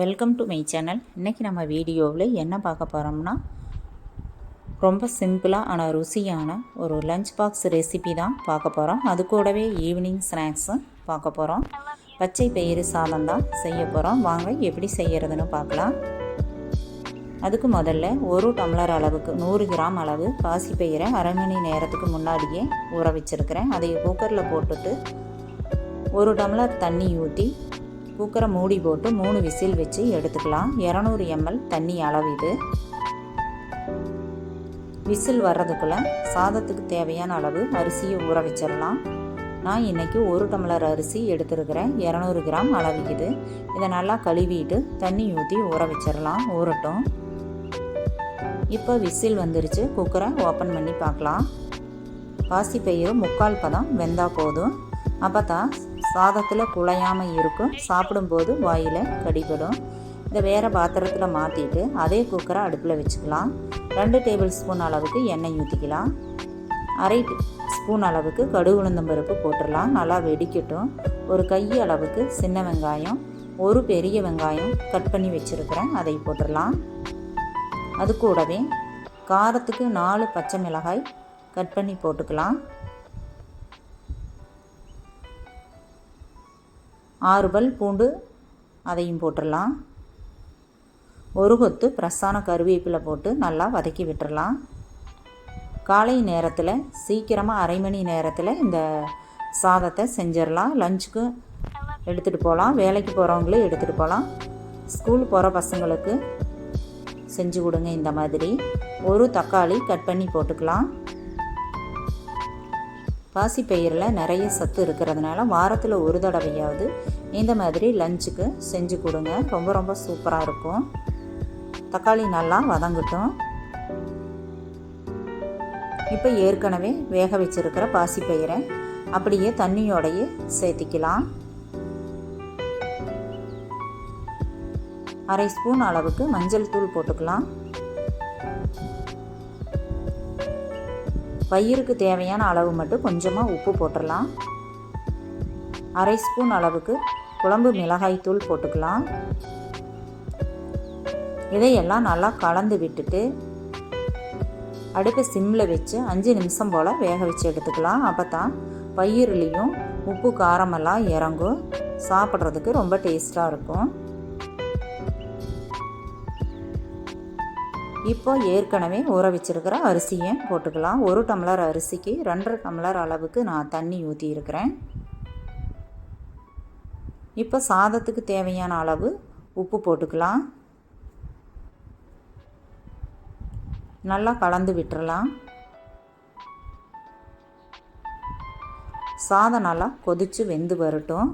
Welcome to my channel இன்றைக்கி நம்ம வீடியோவில் என்ன பார்க்க போகிறோம்னா ரொம்ப சிம்பிளாக ஆனால் ருசியான ஒரு லஞ்ச் பாக்ஸ் ரெசிபி தான் பார்க்க போகிறோம் அது கூடவே ஈவினிங் ஸ்நாக்ஸும் பார்க்க போகிறோம் பச்சை பயிறு சாதம் தான் செய்ய போகிறோம் வாங்க எப்படி செய்கிறதுன்னு பார்க்கலாம். அதுக்கு முதல்ல ஒரு டம்ளர் அளவுக்கு நூறு கிராம் அளவு பாசிப்பயிரை அரை மணி நேரத்துக்கு முன்னாடியே ஊற வச்சுருக்கிறேன். அதை குக்கரில் போட்டுட்டு ஒரு டம்ளர் தண்ணி ஊற்றி குக்கரை மூடி போட்டு மூணு விசில் வச்சு எடுத்துக்கலாம். இரநூறு எம்எல் தண்ணி அளவு இது. விசில் வர்றதுக்குள்ளே சாதத்துக்கு தேவையான அளவு அரிசியை ஊற வச்சிடலாம். நான் இன்றைக்கி ஒரு டம்ளர் அரிசி எடுத்துருக்கிறேன். இரநூறு கிராம் அளவிக்குது இதை. நல்லா கழுவிட்டு தண்ணி ஊற்றி ஊற வச்சிடலாம். ஊறட்டும். இப்போ விசில் வந்துருச்சு. குக்கரை ஓப்பன் பண்ணி பார்க்கலாம். பாசிப்பயிறு முக்கால் பதம் வெந்தால் போதும். அப்போ தான் சாதத்தில் குழையாமல் இருக்கும். சாப்பிடும்போது வாயில் கடிபடும். இந்த வேறு பாத்திரத்தில் மாற்றிட்டு அதே குக்கரை அடுப்பில் வச்சுக்கலாம். ரெண்டு டேபிள் ஸ்பூன் அளவுக்கு எண்ணெய் ஊற்றிக்கலாம் அரை ஸ்பூன் அளவுக்கு கடுகு உளுந்தம் பருப்பு போட்டுடலாம். நல்லா வெடிக்கட்டும். ஒரு கை அளவுக்கு சின்ன வெங்காயம் ஒரு பெரிய வெங்காயம் கட் பண்ணி வச்சுருக்கிறேன். அதை போட்டுடலாம். அது கூடவே காரத்துக்கு நாலு பச்சை மிளகாய் கட் பண்ணி போட்டுக்கலாம். ஆறு பல் பூண்டு அதையும் போட்டுடலாம் ஒரு கொத்து பிரசான கருவேப்பிலை போட்டு நல்லா வதக்கி விட்டுடலாம் காலை நேரத்தில் சீக்கிரமாக அரை மணி நேரத்தில் இந்த சாதத்தை செஞ்சிடலாம். லஞ்சுக்கு எடுத்துகிட்டு போகலாம் வேலைக்கு போகிறவங்களே எடுத்துகிட்டு போகலாம் ஸ்கூல் போகிற பசங்களுக்கு செஞ்சு கொடுங்க இந்த மாதிரி. ஒரு தக்காளி கட் பண்ணி போட்டுக்கலாம். பாசிப்பயிரில் நிறைய சத்து இருக்கிறதுனால வாரத்தில் ஒரு தடவையாவது இந்த மாதிரி லஞ்சுக்கு செஞ்சு கொடுங்க. ரொம்ப ரொம்ப சூப்பராக இருக்கும். தக்காளி நல்லா வதங்கட்டும். இப்போ ஏற்கனவே வேக வச்சுருக்கிற பாசிப்பயிரை அப்படியே தண்ணியோடையே சேர்த்திக்கலாம். அரை ஸ்பூன் அளவுக்கு மஞ்சள் தூள் போட்டுக்கலாம். பயிருக்கு தேவையான அளவு மட்டும் கொஞ்சமாக உப்பு போட்டுடலாம் அரை ஸ்பூன் அளவுக்கு குழம்பு மிளகாய் தூள் போட்டுக்கலாம். இதையெல்லாம் நல்லா கலந்து விட்டுட்டு அடுப்பை சிம்மில் வச்சு அஞ்சு நிமிஷம் போல் வேக வச்சு எடுத்துக்கலாம். அப்போ தான் பயிர்லேயும் உப்பு காரமெல்லாம் இறங்கும். சாப்பிட்றதுக்கு ரொம்ப டேஸ்ட்டாக இருக்கும். இப்போ ஏற்கனவே ஊற வச்சுருக்கிற அரிசியை போட்டுக்கலாம். ஒரு டம்ளர் அரிசிக்கு ரெண்டரை டம்ளர் அளவுக்கு நான் தண்ணி ஊற்றியிருக்கிறேன் இப்போ சாதத்துக்கு தேவையான அளவு உப்பு போட்டுக்கலாம். நல்லா கலந்து விட்டுறலாம். சாதம் நல்லா கொதித்து வெந்து வரட்டும்.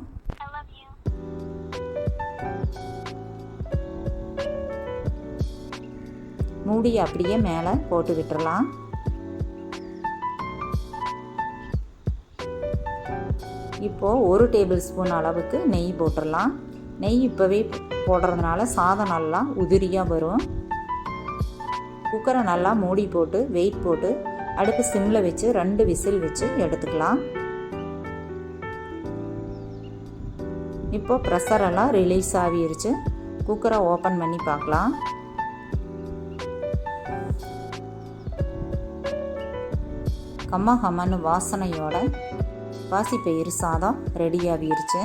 மூடி அப்படியே மேலே போட்டு விட்டுறலாம். இப்போது ஒரு டேபிள் ஸ்பூன் அளவுக்கு நெய் போட்டுடலாம் நெய் இப்போவே போடுறதுனால சாதம் நல்லா உதிரியாக வரும். குக்கரை நல்லா மூடி போட்டு வெயிட் போட்டு அடுப்பு சிம்மில் வச்சு ரெண்டு விசில் வச்சு எடுத்துக்கலாம். இப்போ ப்ரெஷரெல்லாம் ரிலீஸ் ஆகிருச்சு. குக்கரை ஓப்பன் பண்ணி பார்க்கலாம். கம்மா கம்மன்னு வாசனையோட பாசிப்பயிறு சாதம் ரெடியாகிருச்சு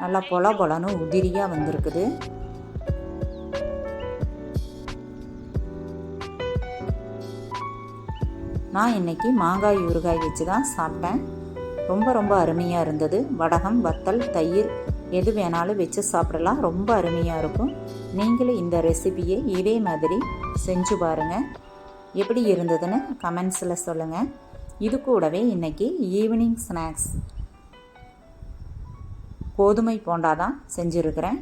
நல்லா பொல பொலன்னு உதிரியாக வந்திருக்குது. நான் இன்றைக்கி மாங்காய் ஊறுகாய் வச்சு தான் சாப்பிட்டேன். ரொம்ப ரொம்ப அருமையாக இருந்தது. வடகம் வத்தல் தயிர் எது வேணாலும் வச்சு சாப்பிடலாம். ரொம்ப அருமையாக இருக்கும். நீங்களும் இந்த ரெசிபியை இதே மாதிரி செஞ்சு பாருங்கள் எப்படி இருந்ததுன்னு கமெண்ட்ஸில் சொல்லுங்கள் இது கூடவே இன்றைக்கி ஈவினிங் ஸ்நாக்ஸ் கோதுமை போண்டா தான் செஞ்சுருக்கிறேன்.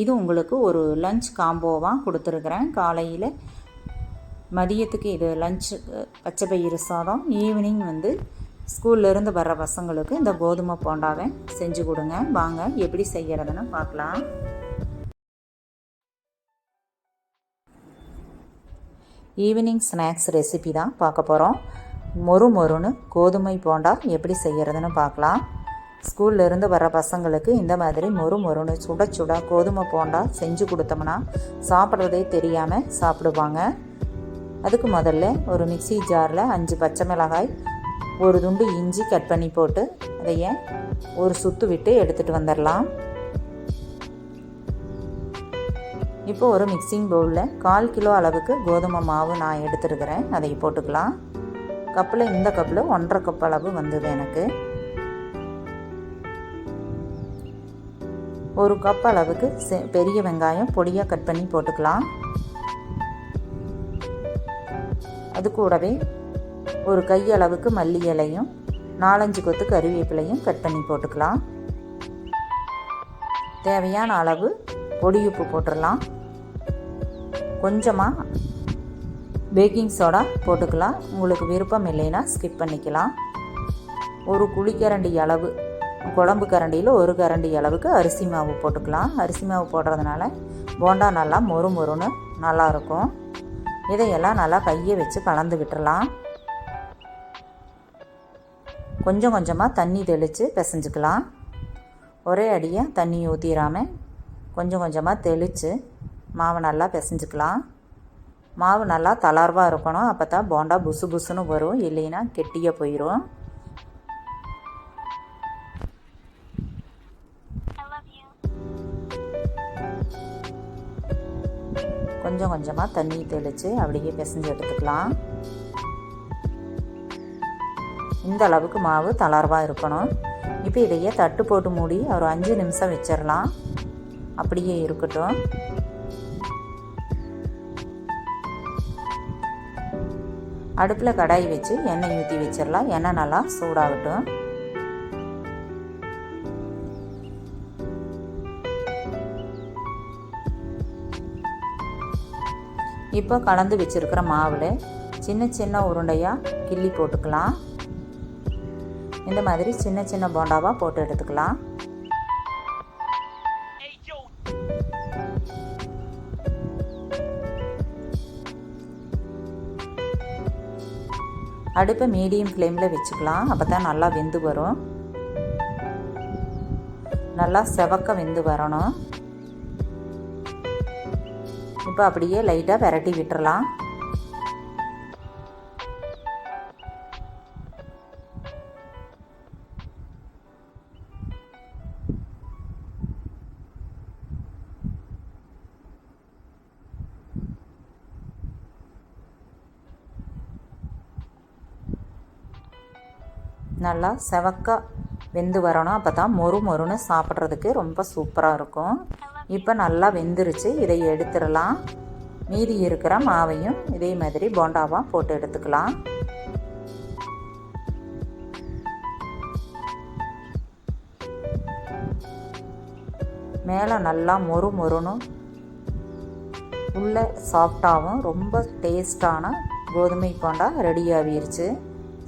இது உங்களுக்கு ஒரு லஞ்ச் காம்போவாக கொடுத்துருக்குறேன். காலையில் மதியத்துக்கு இது லஞ்ச் பச்சை பயிறு சாதம். ஈவினிங் வந்து ஸ்கூல்லேருந்து வர்ற பசங்களுக்கு இந்த கோதுமை போண்டாவை செஞ்சு கொடுங்க. வாங்க எப்படி செய்கிறதுன்னு பார்க்கலாம். ஈவினிங் ஸ்நாக்ஸ் ரெசிபி தான் பார்க்க போகிறோம் மொறு மொறுன்னு கோதுமை போண்டா எப்படி செய்கிறதுன்னு பார்க்கலாம். ஸ்கூல்லேருந்து வர பசங்களுக்கு இந்த மாதிரி மொறு மொறுன்னு சுட சுட கோதுமை போண்டா செஞ்சு கொடுத்தோம்னா சாப்பிட்றதே தெரியாமல் சாப்பிடுவாங்க. அதுக்கு முதல்ல ஒரு மிக்ஸி ஜாரில் அஞ்சு பச்சை மிளகாய் ஒரு துண்டு இஞ்சி கட் பண்ணி போட்டு அதையே ஒரு சுத்து விட்டு எடுத்துகிட்டு வந்துடலாம் இப்போ ஒரு மிக்சிங் பவுலில் கால் கிலோ அளவுக்கு கோதுமை மாவு நான் எடுத்துருக்கிறேன். அதை போட்டுக்கலாம். கப்பில் இந்த கப்பில் ஒன்றரை கப் அளவு வந்தது எனக்கு. ஒரு கப் அளவுக்கு செ- பெரிய வெங்காயம் பொடியாக கட் பண்ணி போட்டுக்கலாம். அது கூடவே ஒரு கை அளவுக்கு மல்லி இலையும் நாலஞ்சு கொத்து கருவேப்பிலையும் கட் பண்ணி போட்டுக்கலாம். தேவையான அளவு பொடி உப்பு போட்டுடலாம் கொஞ்சமாக பேக்கிங் சோடா போட்டுக்கலாம். உங்களுக்கு விருப்பம் இல்லைன்னா ஸ்கிப் பண்ணிக்கலாம். ஒரு குழிக்கரண்டி அளவு குழம்பு கரண்டியில் ஒரு கரண்டி அளவுக்கு அரிசி மாவு போட்டுக்கலாம். அரிசி மாவு போடுறதுனால போண்டா நல்லா மொறு மொறுன்னு நல்லாயிருக்கும் இதையெல்லாம் நல்லா கையை வச்சு கலந்து விட்டுறலாம். கொஞ்சம் கொஞ்சமாக தண்ணி தெளித்து பிசைஞ்சுக்கலாம். ஒரே அடியாக தண்ணி ஊற்றிடாமல் கொஞ்சம் கொஞ்சமாக தெளித்து மாவு நல்லா பிசைஞ்சுக்கலாம். மாவு நல்லா தளர்வாக இருக்கணும். அப்போ தான் போண்டா புசு புசுன்னு வரும். இல்லைன்னா கெட்டியாக போயிடும் கொஞ்சம் கொஞ்சமாக தண்ணி தெளித்து அப்படியே பிசைஞ்சு எடுத்துக்கலாம். இந்த அளவுக்கு மாவு தளர்வாக இருக்கணும். இப்போ இதையே தட்டு போட்டு மூடி ஒரு அஞ்சு நிமிஷம் வச்சிடலாம் அப்படியே இருக்கட்டும். அடுப்பில் கடாய் வச்சு எண்ணெய் ஊற்றி வச்சிடலாம். எண்ணெய் நல்லா சூடாகட்டும். இப்போ கலந்து வச்சிருக்கிற மாவில் சின்ன சின்ன உருண்டையாக கிள்ளி போட்டுக்கலாம். இந்த மாதிரி சின்ன சின்ன போண்டாவாக போட்டு எடுத்துக்கலாம். அடுப்பை மீடியம் ஃப்ளேமில் வச்சுக்கலாம். அப்போ தான் நல்லா வெந்து வரும். நல்லா செவக்க வெந்து வரணும். இப்போ அப்படியே லைட்டாக விரட்டி விட்டுறலாம். நல்லா செவக்க வெந்து வரணும். அப்போ தான் மொறு மொறுன்னு சாப்பிட்றதுக்கு ரொம்ப சூப்பராக இருக்கும். இப்போ நல்லா வெந்துருச்சு. இதை எடுத்துடலாம். மீதி இருக்கிற மாவையும் இதே மாதிரி போண்டாவாக போட்டு எடுத்துக்கலாம். மேலே நல்லா மொறு மொறுன்னு உள்ள சாஃப்டாகவும் ரொம்ப டேஸ்டான கோதுமை போண்டா ரெடி ஆகிருச்சு.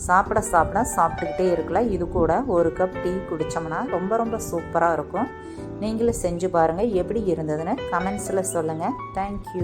சாப்பிட சாப்பிட சாப்பிட்டுக்கிட்டே இருக்கலாம். இது கூட ஒரு கப் டீ குடித்தோம்னா ரொம்ப ரொம்ப சூப்பராக இருக்கும். நீங்களும் செஞ்சு பாருங்கள் எப்படி இருந்ததுன்னு கமெண்ட்ஸில் சொல்லுங்கள் தேங்க்யூ